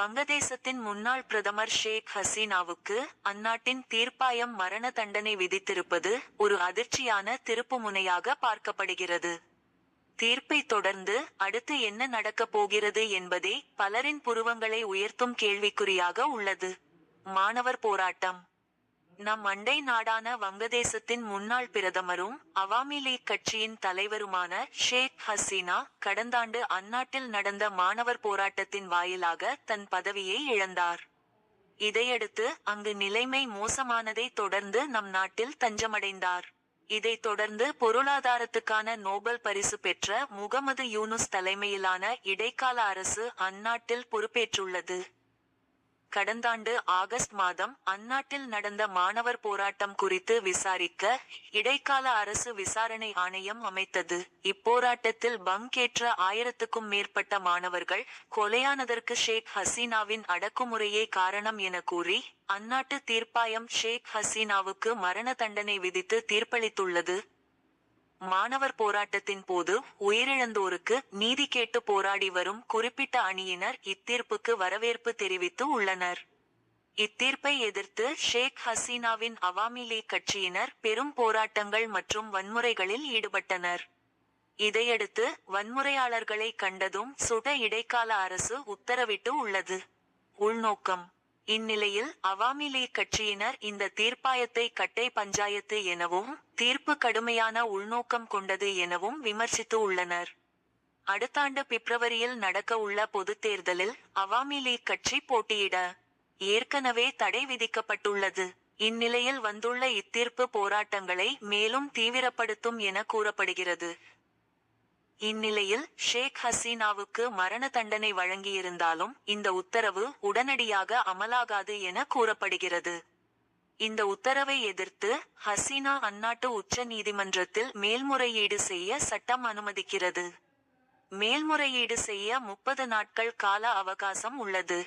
வங்கதேசத்தின் முன்னாள் பிரதமர் ஷேக் ஹசீனாவுக்கு அந்நாட்டின் தீர்ப்பாயம் மரண தண்டனை விதித்திருப்பது ஒரு அதிர்ச்சியான திருப்புமுனையாக பார்க்கப்படுகிறது. தீர்ப்பை தொடர்ந்து அடுத்து என்ன நடக்கப் போகிறது என்பதே பலரின் புருவங்களை உயர்த்தும் கேள்விக்குறியாக உள்ளது. மாணவர் போராட்டம். நம் அண்டை நாடான வங்கதேசத்தின் முன்னாள் பிரதமரும் அவாமி லீக் கட்சியின் தலைவருமான ஷேக் ஹசீனா கடந்தாண்டு அந்நாட்டில் நடந்த மாணவர் போராட்டத்தின் வாயிலாக தன் பதவியை இழந்தார். இதையடுத்து அங்கு நிலைமை மோசமானதை தொடர்ந்து நம் நாட்டில் தஞ்சமடைந்தார். இதைத் தொடர்ந்து பொருளாதாரத்துக்கான நோபல் பரிசு பெற்ற முகமது யூனுஸ் தலைமையிலான இடைக்கால அரசு அந்நாட்டில் பொறுப்பேற்றுள்ளது. கடந்தாண்டு ஆகஸ்ட் மாதம் அந்நாட்டில் நடந்த மாணவர் போராட்டம் குறித்து விசாரிக்க இடைக்கால அரசு விசாரணை ஆணையம் அமைத்தது. இப்போராட்டத்தில் பங்கேற்ற ஆயிரத்துக்கும் மேற்பட்ட மாணவர்கள் கொலையானதற்கு ஷேக் ஹசீனாவின் அடக்குமுறையே காரணம் என கூறி அந்நாட்டு தீர்ப்பாயம் ஷேக் ஹசீனாவுக்கு மரண தண்டனை விதித்து தீர்ப்பளித்துள்ளது. மாணவர் போராட்டத்தின் போது உயிரிழந்தோருக்கு நீதி கேட்டு போராடி வரும் குறிப்பிட்ட அணியினர் இத்தீர்ப்புக்கு வரவேற்பு தெரிவித்து உள்ளனர். இத்தீர்ப்பை எதிர்த்து ஷேக் ஹசீனாவின் அவாமி லீக் கட்சியினர் பெரும் போராட்டங்கள் மற்றும் வன்முறைகளில் ஈடுபட்டனர். இதையடுத்து வன்முறையாளர்களை கண்டதும் சுட இடைக்கால அரசு உத்தரவிட்டு உள்ளது. உள்நோக்கம். இந்நிலையில் அவாமி லீக் கட்சியினர் இந்த தீர்ப்பாயத்தை கட்டை பஞ்சாயத்து எனவும் தீர்ப்பு கடுமையான உள்நோக்கம் கொண்டது எனவும் விமர்சித்து உள்ளனர். அடுத்தாண்டு பிப்ரவரியில் நடக்க உள்ள பொதுத் தேர்தலில் அவாமி லீக் கட்சி போட்டியிட ஏற்கனவே தடை விதிக்கப்பட்டுள்ளது. இந்நிலையில் வந்துள்ள இத்தீர்ப்பு போராட்டங்களை மேலும் தீவிரப்படுத்தும் என கூறப்படுகிறது. இந்நிலையில் ஷேக் ஹசீனாவுக்கு மரண தண்டனை வழங்கியிருந்தாலும் இந்த உத்தரவு உடனடியாக அமலாகாது என கூறப்படுகிறது. இந்த உத்தரவை எதிர்த்து ஹசீனா அந்நாட்டு உச்ச நீதிமன்றத்தில் மேல்முறையீடு செய்ய சட்டம் அனுமதிக்கிறது. மேல்முறையீடு செய்ய முப்பது நாட்கள் கால அவகாசம் உள்ளது.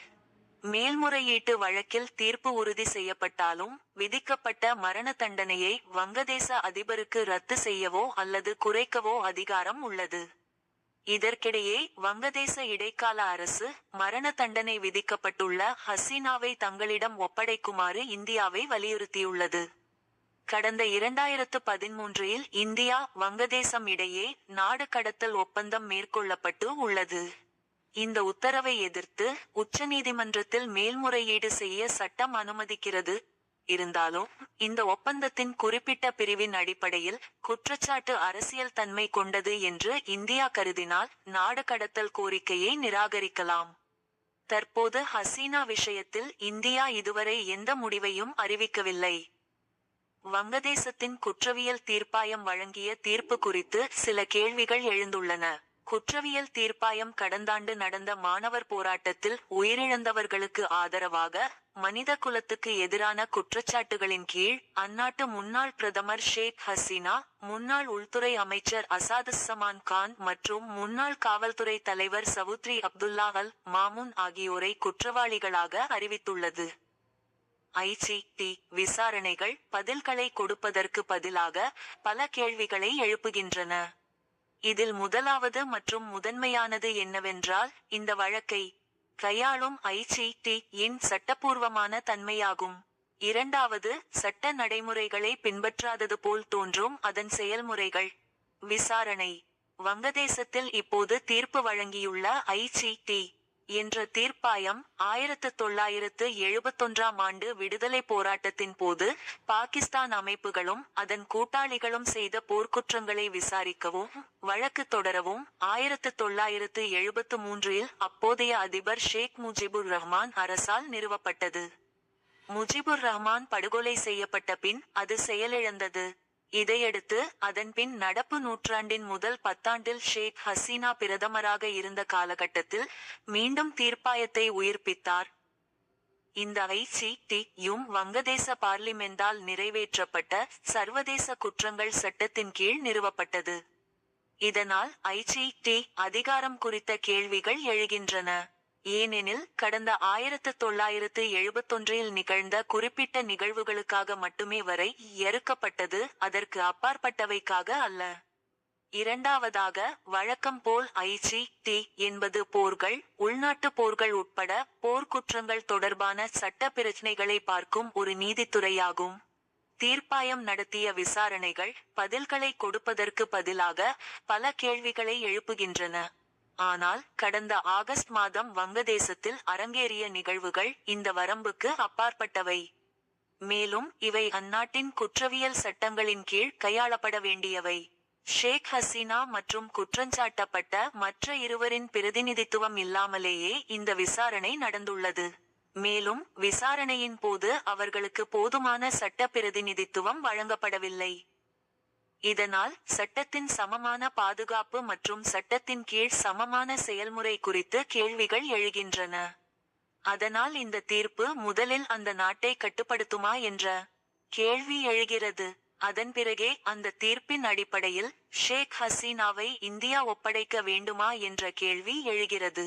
மேல்முறையீட்டு வழக்கில் தீர்ப்பு உறுதி செய்யப்பட்டாலும் விதிக்கப்பட்ட மரண தண்டனையை வங்கதேச அதிபருக்கு ரத்து செய்யவோ அல்லது குறைக்கவோ அதிகாரம் உள்ளது. இதற்கிடையே வங்கதேச இடைக்கால அரசு மரண தண்டனை விதிக்கப்பட்டுள்ள ஹசீனாவை தங்களிடம் ஒப்படைக்குமாறு இந்தியாவை வலியுறுத்தியுள்ளது. கடந்த இரண்டாயிரத்து பதிமூன்றில் இந்தியா வங்கதேசம் இடையே நாடு கடத்தல் ஒப்பந்தம் மேற்கொள்ளப்பட்டு உள்ளது. இந்த உத்தரவை எதிர்த்து உச்சநீதிமன்றத்தில் மேல்முறையீடு செய்ய சட்டம் அனுமதிக்கிறது. இருந்தாலும் இந்த ஒப்பந்தத்தின் குறிப்பிட்ட பிரிவின் அடிப்படையில் குற்றச்சாட்டு அரசியல் தன்மை கொண்டது என்று இந்தியா கருதினால் நாடு கடத்தல் கோரிக்கையை நிராகரிக்கலாம். தற்போது ஹசீனா விஷயத்தில் இந்தியா இதுவரை எந்த முடிவையும் அறிவிக்கவில்லை. வங்கதேசத்தின் குற்றவியல் தீர்ப்பாயம் வழங்கிய தீர்ப்பு குறித்து சில கேள்விகள் எழுந்துள்ளன. குற்றவியல் தீர்ப்பாயம் கடந்தாண்டு நடந்த மாணவர் போராட்டத்தில் உயிரிழந்தவர்களுக்கு ஆதரவாக மனித குலத்துக்கு எதிரான குற்றச்சாட்டுகளின் கீழ் அந்நாட்டு முன்னாள் பிரதமர் ஷேக் ஹசீனா முன்னாள் உள்துறை அமைச்சர் அசாதுசமான் கான் மற்றும் முன்னாள் காவல்துறை தலைவர் சவுத்ரி அப்துல்லா அல் மாமூன் ஆகியோரை குற்றவாளிகளாக அறிவித்துள்ளது. ஐசிடி விசாரணைகள் பதில்களை கொடுப்பதற்கு பதிலாக பல கேள்விகளை எழுப்புகின்றன. இதில் முதலாவது மற்றும் முதன்மையானது என்னவென்றால் இந்த வழக்கை கையாளும் ஐசிடி இன் சட்டப்பூர்வமான தன்மையாகும். இரண்டாவது சட்ட நடைமுறைகளை பின்பற்றாதது போல் தோன்றும் அதன் செயல்முறைகள். விசாரணை. வங்கதேசத்தில் இப்போது தீர்ப்பு வழங்கியுள்ள ஐசிடி என்ற தீர்ப்பாயம் ஆயிரத்து தொள்ளாயிரத்து எழுபத்தொன்றாம் ஆண்டு விடுதலை போராட்டத்தின் போது பாகிஸ்தான் அமைப்புகளும் அதன் கூட்டாளிகளும் செய்த போர்க்குற்றங்களை விசாரிக்கவும் வழக்கு தொடரவும் ஆயிரத்து தொள்ளாயிரத்து எழுபத்து மூன்றில் அப்போதைய அதிபர் ஷேக் முஜிபுர் ரஹ்மான் அரசால் நிறுவப்பட்டது. முஜிபுர் ரஹ்மான் படுகொலை செய்யப்பட்ட பின் அது செயலிழந்தது. இதையடுத்து அதன்பின் நடப்பு நூற்றாண்டின் முதல் பத்தாண்டில் ஷேக் ஹசீனா பிரதமராக இருந்த காலகட்டத்தில் மீண்டும் தீர்ப்பாயத்தை உயிர்ப்பித்தார். இந்த ஐசிடி யும் வங்கதேச பார்லிமெண்டால் நிறைவேற்றப்பட்ட சர்வதேச குற்றங்கள் சட்டத்தின் கீழ் நிறுவப்பட்டது. இதனால் ஐசிடி அதிகாரம் குறித்த கேள்விகள் எழுகின்றன. ஏனெனில் கடந்த ஆயிரத்து தொள்ளாயிரத்து எழுபத்தொன்றில் நிகழ்ந்த குறிப்பிட்ட நிகழ்வுகளுக்காக மட்டுமே வரை எறுக்கப்பட்டது அதற்கு அப்பாற்பட்டவைக்காக அல்ல. இரண்டாவதாக வழக்கம் போல் ஐசி டி என்பது போர்கள் உள்நாட்டு போர்கள் உட்பட போர்க்குற்றங்கள் தொடர்பான சட்ட பிரச்சினைகளை பார்க்கும் ஒரு நீதித்துறையாகும். தீர்ப்பாயம் நடத்திய விசாரணைகள் பதில்களை கொடுப்பதற்கு பதிலாக பல கேள்விகளை எழுப்புகின்றன. ஆனால் கடந்த ஆகஸ்ட் மாதம் வங்கதேசத்தில் அரங்கேறிய நிகழ்வுகள் இந்த வரம்புக்கு அப்பாற்பட்டவை. மேலும் இவை அந்நாட்டின் குற்றவியல் சட்டங்களின் கீழ் கையாளப்பட வேண்டியவை. ஷேக் ஹசீனா மற்றும் குற்றஞ்சாட்டப்பட்ட மற்ற இருவரின் பிரதிநிதித்துவம் இல்லாமலேயே இந்த விசாரணை நடந்துள்ளது. மேலும் விசாரணையின் போது அவர்களுக்கு போதுமான சட்ட பிரதிநிதித்துவம் வழங்கப்படவில்லை. இதனால் சட்டத்தின் சமமான பாதுகாப்பு மற்றும் சட்டத்தின் கீழ் சமமான செயல்முறை குறித்து கேள்விகள் எழுகின்றன. அதனால் இந்த தீர்ப்பு முதலில் அந்த நாட்டை கட்டுப்படுத்துமா என்ற கேள்வி எழுகிறது. அதன் பிறகே அந்த தீர்ப்பின் அடிப்படையில் ஷேக் ஹசீனாவை இந்தியா ஒப்படைக்க வேண்டுமா என்ற கேள்வி எழுகிறது.